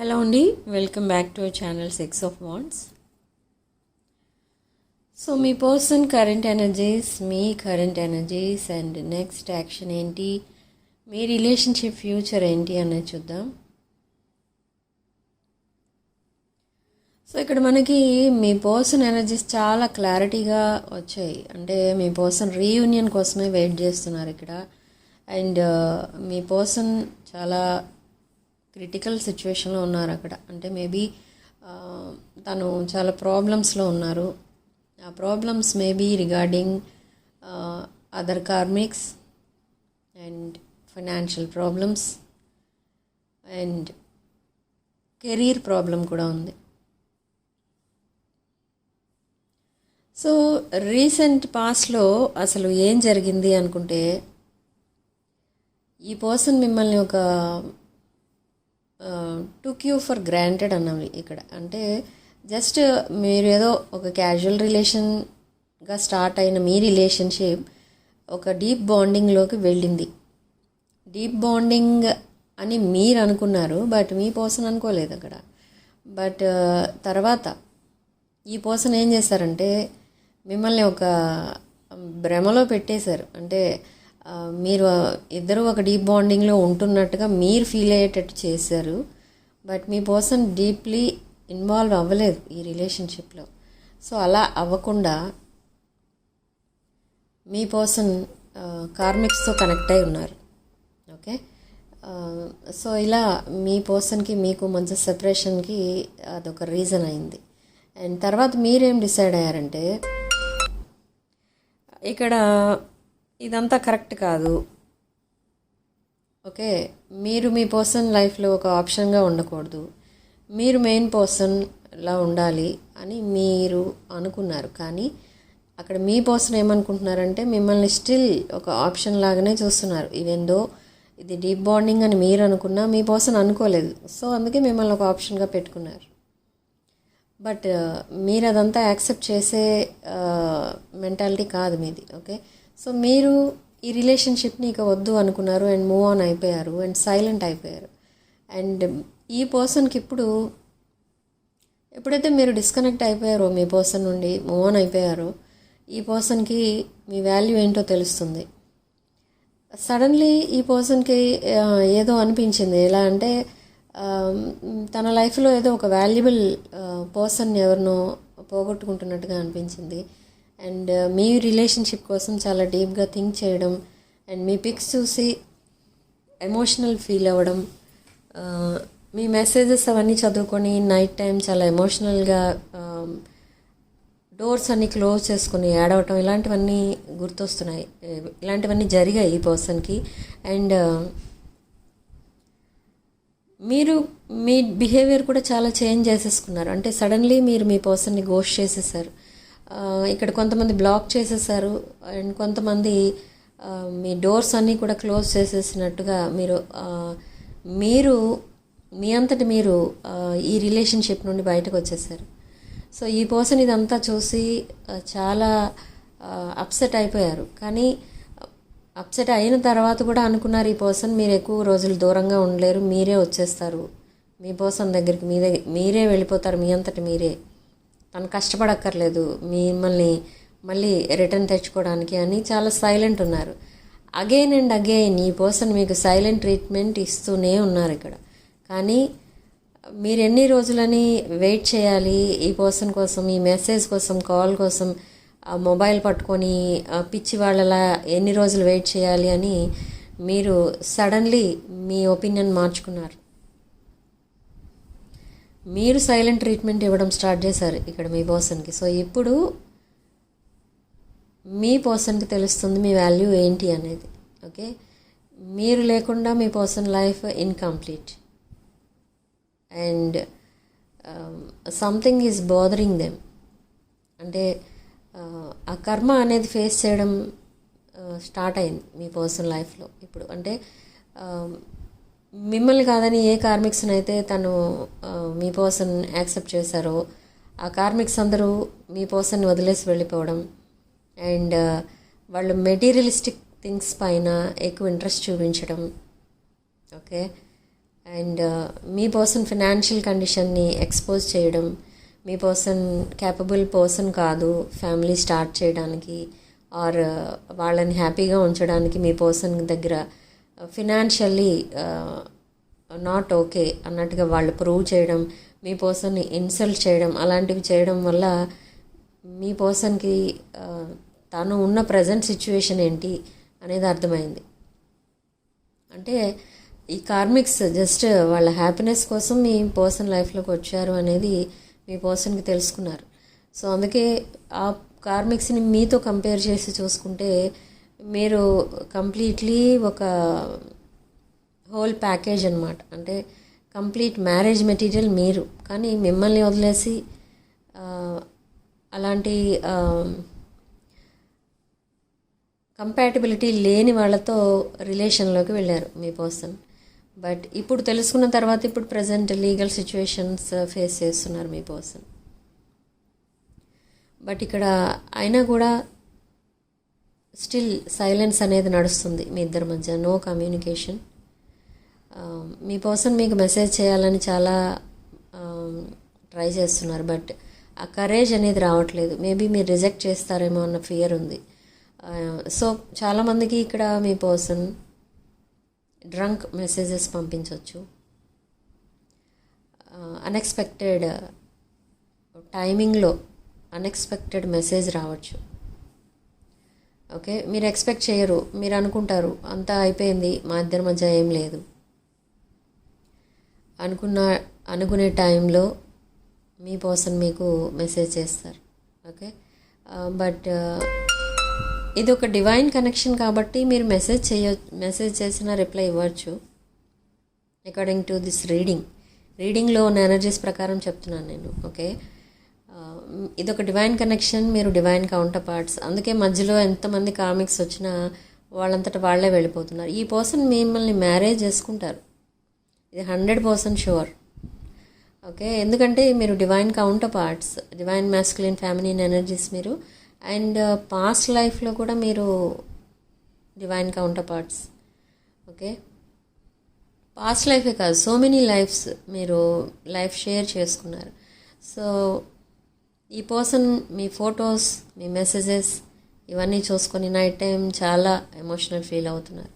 Hello అండి welcome back to channel six of wands so me person current energies me current energies and next action ఏంటి మీ relationship future ఏంటి అనేది చూద్దాం. So ఇక్కడ మనకి మీ పర్సన్ ఎనర్జీస్ చాలా క్లారిటీగా వచ్చాయి. అంటే మీ పర్సన్ రీయూనియన్ కోసమే వెయిట్ చేస్తున్నారు ఇక్కడ. అండ్ మీ పర్సన్ చాలా క్రిటికల్ సిచ్యువేషన్లో ఉన్నారు అక్కడ. అంటే మేబీ తను చాలా ప్రాబ్లమ్స్లో ఉన్నారు. ఆ problems maybe regarding other karmics and financial problems and career problem కూడా ఉంది. సో రీసెంట్ పాస్ట్లో అసలు ఏం జరిగింది అనుకుంటే ఈ పర్సన్ మిమ్మల్ని ఒక టుక్ యూ ఫర్ గ్రాంటెడ్ అన్నాం ఇక్కడ. అంటే జస్ట్ మీరు ఏదో ఒక క్యాజువల్ రిలేషన్గా స్టార్ట్ అయిన మీ రిలేషన్షిప్ ఒక డీప్ బాండింగ్లోకి వెళ్ళింది. డీప్ బాండింగ్ అని మీరు అనుకున్నారు బట్ మీ పర్సన్ అనుకోలేదు అక్కడ. బట్ తర్వాత ఈ పర్సన్ ఏం చేశారంటే మిమ్మల్ని ఒక భ్రమలో పెట్టేశారు. అంటే మీరు ఇద్దరు ఒక డీప్ బాండింగ్లో ఉంటున్నట్టుగా మీరు ఫీల్ అయ్యేటట్టు చేశారు. బట్ మీ పర్సన్ డీప్లీ ఇన్వాల్వ్ అవ్వలేదు ఈ రిలేషన్షిప్లో. సో అలా అవ్వకుండా మీ పర్సన్ కార్మిక్స్తో కనెక్ట్ అయి ఉన్నారు. ఓకే? సో ఇలా మీ పర్సన్కి మీకు మంచి సెపరేషన్కి అదొక రీజన్ అయింది. అండ్ తర్వాత మీరేం డిసైడ్ అయ్యారంటే ఇక్కడ ఇదంతా కరెక్ట్ కాదు. ఓకే? మీరు మీ పర్సన్ లైఫ్లో ఒక ఆప్షన్గా ఉండకూడదు. మీరు మెయిన్ పర్సన్లా ఉండాలి అని మీరు అనుకున్నారు. కానీ అక్కడ మీ పర్సన్ ఏమనుకుంటున్నారంటే మిమ్మల్ని స్టిల్ ఒక ఆప్షన్ లాగానే చూస్తున్నారు. ఈవెన్ దో ఇది డీప్ బాండింగ్ అని మీరు అనుకున్నా మీ పర్సన్ అనుకోలేదు. సో అందుకే మిమ్మల్ని ఒక ఆప్షన్గా పెట్టుకున్నారు. బట్ మీరు అదంతా యాక్సెప్ట్ చేసే మెంటాలిటీ కాదు మీది. ఓకే? సో మీరు ఈ రిలేషన్షిప్ని ఇక వద్దు అనుకున్నారు అండ్ మూవ్ ఆన్ అయిపోయారు అండ్ సైలెంట్ అయిపోయారు. అండ్ ఈ పర్సన్కి ఇప్పుడు ఎప్పుడైతే మీరు డిస్కనెక్ట్ అయిపోయారో మీ పర్సన్ నుండి మూవ్ ఆన్ అయిపోయారో ఈ పర్సన్కి మీ వాల్యూ ఏంటో తెలుస్తుంది. సడన్లీ ఈ పర్సన్కి ఏదో అనిపించింది. ఎలా అంటే తన లైఫ్లో ఏదో ఒక వాల్యుబుల్ పర్సన్ ఎవరినో పోగొట్టుకుంటున్నట్టుగా అనిపించింది. అండ్ uh, మీ రిలేషన్షిప్ కోసం చాలా డీప్గా థింక్ చేయడం అండ్ మీ పిక్స్ చూసి ఎమోషనల్ ఫీల్ అవ్వడం uh, మీ మెసేజెస్ అవన్నీ చదువుకొని నైట్ టైం చాలా ఎమోషనల్గా డోర్స్ అన్నీ క్లోజ్ చేసుకుని ఏడవటం ఇలాంటివన్నీ గుర్తొస్తున్నాయి. ఇలాంటివన్నీ జరిగాయి ఈ పర్సన్కి అండ్ uh, మీరు మీ బిహేవియర్ కూడా చాలా చేంజ్ చేసేసుకున్నారు. అంటే సడన్లీ మీరు మీ పర్సన్ని గోష్ చేసేసారు. ఇక్కడ కొంతమంది బ్లాక్ చేసేసారు అండ్ కొంతమంది మీ డోర్స్ అన్నీ కూడా క్లోజ్ చేసేసినట్టుగా మీరు మీరు మీ అంతటి మీరు ఈ రిలేషన్షిప్ నుండి బయటకు వచ్చేసారు. సో ఈ పర్సన్ ఇదంతా చూసి చాలా అప్సెట్ అయిపోయారు. కానీ అప్సెట్ అయిన తర్వాత కూడా అనుకున్నారు ఈ పర్సన్ మీరు ఎక్కువ రోజులు దూరంగా ఉండలేరు మీరే వచ్చేస్తారు. మీ పర్సన్ దగ్గరికి మీ దగ్గర మీరే వెళ్ళిపోతారు మీ అంతటి మీరే. తను కష్టపడక్కర్లేదు మిమ్మల్ని మళ్ళీ రిటర్న్ తెచ్చుకోవడానికి అని చాలా సైలెంట్ ఉన్నారు. అగైన్ అండ్ అగైన్ ఈ పర్సన్ మీకు సైలెంట్ ట్రీట్మెంట్ ఇస్తూనే ఉన్నారు ఇక్కడ. కానీ మీరు ఎన్ని రోజులని వెయిట్ చేయాలి? ఈ పర్సన్ కోసం ఈ మెసేజ్ కోసం కాల్ కోసం మొబైల్ పట్టుకొని పిచ్చి వాళ్ళలా ఎన్ని రోజులు వెయిట్ చేయాలి అని మీరు సడన్లీ మీ ఒపీనియన్ మార్చుకున్నారు. మీరు సైలెంట్ ట్రీట్మెంట్ ఇవ్వడం స్టార్ట్ చేశారు ఇక్కడ మీ పర్సన్కి. సో ఇప్పుడు మీ పర్సన్కి తెలుస్తుంది మీ వాల్యూ ఏంటి అనేది ఓకే? మీరు లేకుండా మీ person life incomplete. And something is bothering them అంటే ఆ కర్మ అనేది ఫేస్ చేయడం uh, స్టార్ట్ అయింది మీ పర్సనల్ లైఫ్లో. ఇప్పుడు అంటే um, మిమ్మల్ని కాదని ఏ కార్మిక్స్ని అయితే తను మీ పర్సన్ యాక్సెప్ట్ చేశారో ఆ కార్మిక్స్ అందరూ మీ పర్సన్ వదిలేసి వెళ్ళిపోవడం. అండ్ వాళ్ళు మెటీరియలిస్టిక్ థింగ్స్ పైన ఎక్కువ ఇంట్రెస్ట్ చూపించడం. ఓకే? అండ్ మీ పర్సన్ ఫినాన్షియల్ కండిషన్ని ఎక్స్పోజ్ చేయడం. మీ పర్సన్ క్యాపబుల్ పర్సన్ కాదు ఫ్యామిలీ స్టార్ట్ చేయడానికి ఆర్ వాళ్ళని హ్యాపీగా ఉంచడానికి మీ పర్సన్ దగ్గర ఫినాన్షియల్లీ నాట్ ఓకే అన్నట్టుగా వాళ్ళు ప్రూవ్ చేయడం మీ పర్సన్ని ఇన్సల్ట్ చేయడం అలాంటివి చేయడం వల్ల మీ పర్సన్కి uh, తను ఉన్న ప్రజెంట్ సిచ్యువేషన్ ఏంటి అనేది అర్థమైంది. అంటే ఈ కార్మిక్స్ జస్ట్ వాళ్ళ హ్యాపీనెస్ కోసం మీ పర్సన్ లైఫ్లోకి వచ్చారు అనేది మీ పర్సన్కి తెలుసుకున్నారు. సో అందుకే ఆ కార్మిక్స్ని మీతో కంపేర్ చేసి చూసుకుంటే మీరు కంప్లీట్లీ ఒక హోల్ ప్యాకేజ్ అనమాట అంటే కంప్లీట్ మ్యారేజ్ మెటీరియల్ మీరు. కానీ మిమ్మల్ని వదిలేసి అలాంటి కంపాటబిలిటీ లేని వాళ్ళతో రిలేషన్లోకి వెళ్ళారు మీ పర్సన్ బట్ ఇప్పుడు తెలుసుకున్న తర్వాత ఇప్పుడు ప్రజెంట్ లీగల్ సిచ్యువేషన్స్ ఫేస్ చేస్తున్నారు మీ పర్సన్ బట్ ఇక్కడ అయినా కూడా స్టిల్ సైలెన్స్ అనేది నడుస్తుంది మీ ఇద్దరి మధ్య. No communication. Um, మీ పర్సన్ మీకు మెసేజ్ చేయాలని చాలా um, ట్రై చేస్తున్నారు బట్ ఆ కరేజ్ అనేది రావట్లేదు. మేబీ మీరు రిజెక్ట్ చేస్తారేమో అన్న ఫియర్ ఉంది. Uh, సో చాలామందికి ఇక్కడ మీ పర్సన్ డ్రంక్ మెసేజెస్ పంపించవచ్చు అన్ఎక్స్పెక్టెడ్ టైమింగ్లో అన్ఎక్స్పెక్టెడ్ మెసేజ్ రావచ్చు. ఓకే? మీరు ఎక్స్పెక్ట్ చేయరు. మీరు అనుకుంటారు. అంతా అయిపోయింది. మా ఇద్దరి మధ్య ఏం లేదు. అనుకున్న అనుకునే టైంలో మీ పర్సన్ మీకు మెసేజ్ చేస్తారు. ఓకే? బట్ ఇది ఒక డివైన్ కనెక్షన్ కాబట్టి మీరు మెసేజ్ చేయ మెసేజ్ చేసిన రిప్లై ఇవ్వచ్చు. అకార్డింగ్ టు దిస్ రీడింగ్ రీడింగ్లో ఉన్న ఎనర్జీస్ ప్రకారం చెప్తున్నాను నేను. ఓకే? ఇది ఒక డివైన్ కనెక్షన్ మీరు డివైన్ కౌంటర్ పార్ట్స్ అందుకే మధ్యలో ఎంతమంది కామిక్స్ వచ్చినా వాళ్ళంతటా వాళ్ళే వెళ్ళిపోతున్నారు. ఈ పర్సన్ మిమ్మల్ని మ్యారేజ్ చేసుకుంటారు. ఇది హండ్రెడ్ పర్సెంట్ షూర్ ఓకే ఎందుకంటే మీరు divine counterparts divine masculine feminine energies మీరు అండ్ పాస్ట్ లైఫ్లో కూడా మీరు divine counterparts okay past లైఫే కాదు సో మెనీ లైఫ్స్ మీరు లైఫ్ షేర్ చేసుకున్నారు. సో ఈ పర్సన్ మీ ఫొటోస్ మీ మెసేజెస్ ఇవన్నీ చూసుకొని నైట్ టైం చాలా ఎమోషనల్ ఫీల్ అవుతున్నారు.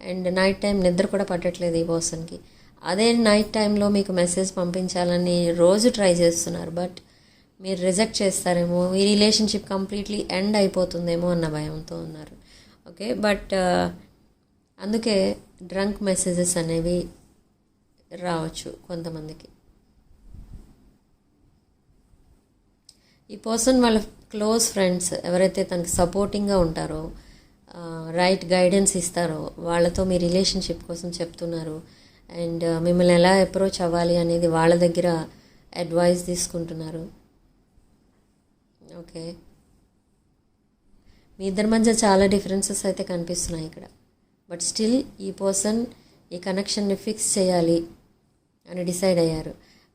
అండ్ నైట్ టైం నిద్ర కూడా పట్టట్లేదు ఈ పర్సన్కి అదే నైట్ టైంలో మీకు మెసేజ్ పంపించాలని రోజు ట్రై చేస్తున్నారు బట్ మీరు రిజెక్ట్ చేస్తారేమో ఈ రిలేషన్షిప్ కంప్లీట్లీ ఎండ్ అయిపోతుందేమో అన్న భయంతో ఉన్నారు. ఓకే బట్ uh, అందుకే డ్రంక్ మెసేజెస్ అనేవి రావచ్చు కొంతమందికి. ఈ పర్సన్ వాళ్ళ క్లోజ్ ఫ్రెండ్స్ ఎవరైతే తనకి సపోర్టింగ్గా ఉంటారో రైట్ గైడెన్స్ ఇస్తారో వాళ్ళతో మీ రిలేషన్షిప్ కోసం చెప్తున్నారు. అండ్ మిమ్మల్ని ఎలా అప్రోచ్ అవ్వాలి అనేది వాళ్ళ దగ్గర అడ్వైస్ తీసుకుంటున్నారు. ఓకే. మీ ఇద్దరి మధ్య చాలా డిఫరెన్సెస్ అయితే కనిపిస్తున్నాయి ఇక్కడ. బట్ స్టిల్ ఈ పర్సన్ ఈ కనెక్షన్ని ఫిక్స్ చేయాలి అని డిసైడ్ అయ్యారు.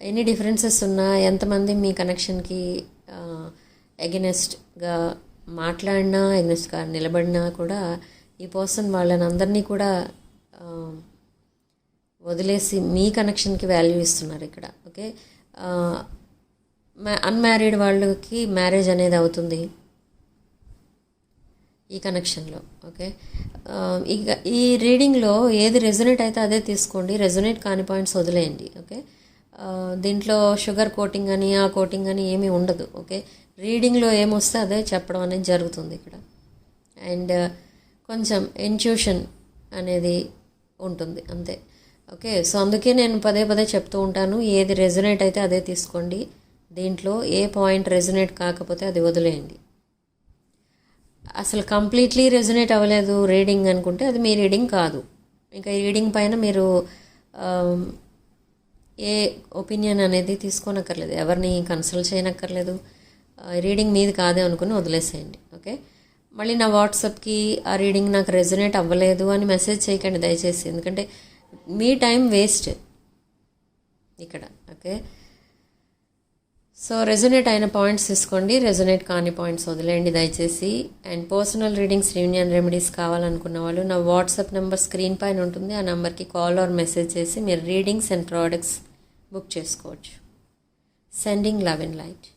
ఎన్ని డిఫరెన్సెస్ ఉన్నా ఎంతమంది మీ కనెక్షన్కి ఎగెనెస్ట్గా మాట్లాడినా ఎగెనెస్ట్గా నిలబడినా కూడా ఈ పర్సన్ వాళ్ళని అందరినీ కూడా వదిలేసి మీ కనెక్షన్కి వాల్యూ ఇస్తున్నారు ఇక్కడ ఓకే అన్మ్యారీడ్ వాళ్ళకి మ్యారేజ్ అనేది అవుతుంది ఈ కనెక్షన్లో ఓకే ఈ రీడింగ్లో ఏది రెజొనేట్ అయితే అదే తీసుకోండి రెజొనేట్ కాని పాయింట్స్ వదిలేయండి ఓకే దీంట్లో షుగర్ కోటింగ్ అని ఆ కోటింగ్ అని ఏమీ ఉండదు ఓకే? రీడింగ్లో ఏమొస్తే అదే చెప్పడం అనేది జరుగుతుంది ఇక్కడ. అండ్ కొంచెం ఇన్ట్యూషన్ అనేది ఉంటుంది అంతే. ఓకే? సో అందుకే నేను పదే పదే చెప్తూ ఉంటాను ఏది రెజనేట్ అయితే అదే తీసుకోండి. దీంట్లో ఏ పాయింట్ రెజొనేట్ కాకపోతే అది వదిలేయండి. అసలు కంప్లీట్లీ రెజనేట్ అవ్వలేదు రీడింగ్ అనుకుంటే అది మీ రీడింగ్ కాదు. ఇంకా ఈ రీడింగ్ పైన మీరు ఏ ఒపీనియన్ అనేది తీసుకోనక్కర్లేదు. ఎవరిని కన్సల్ట్ చేయనక్కర్లేదు. రీడింగ్ మీది కాదే అనుకుని వదిలేసేయండి. ఓకే మళ్ళీ నా వాట్సాప్కి ఆ రీడింగ్ నాకు రెజొనేట్ అవ్వలేదు అని మెసేజ్ చేయకండి దయచేసి. ఎందుకంటే మీ టైం వేస్ట్ ఇక్కడ. ఓకే సో రెజొనేట్ అయిన పాయింట్స్ తీసుకోండి. రెజొనేట్ కాని పాయింట్స్ వదిలేయండి దయచేసి. And personal readings union remedies కావాలనుకున్న వాళ్ళు నా వాట్సాప్ నెంబర్ స్క్రీన్ పైన ఉంటుంది. ఆ నెంబర్కి కాల్ ఆర్ మెసేజ్ చేసి మీరు రీడింగ్స్ అండ్ ప్రోడక్ట్స్ బుక్ చేసుకోవచ్చు సెండింగ్ లవ్ ఇన్ లైట్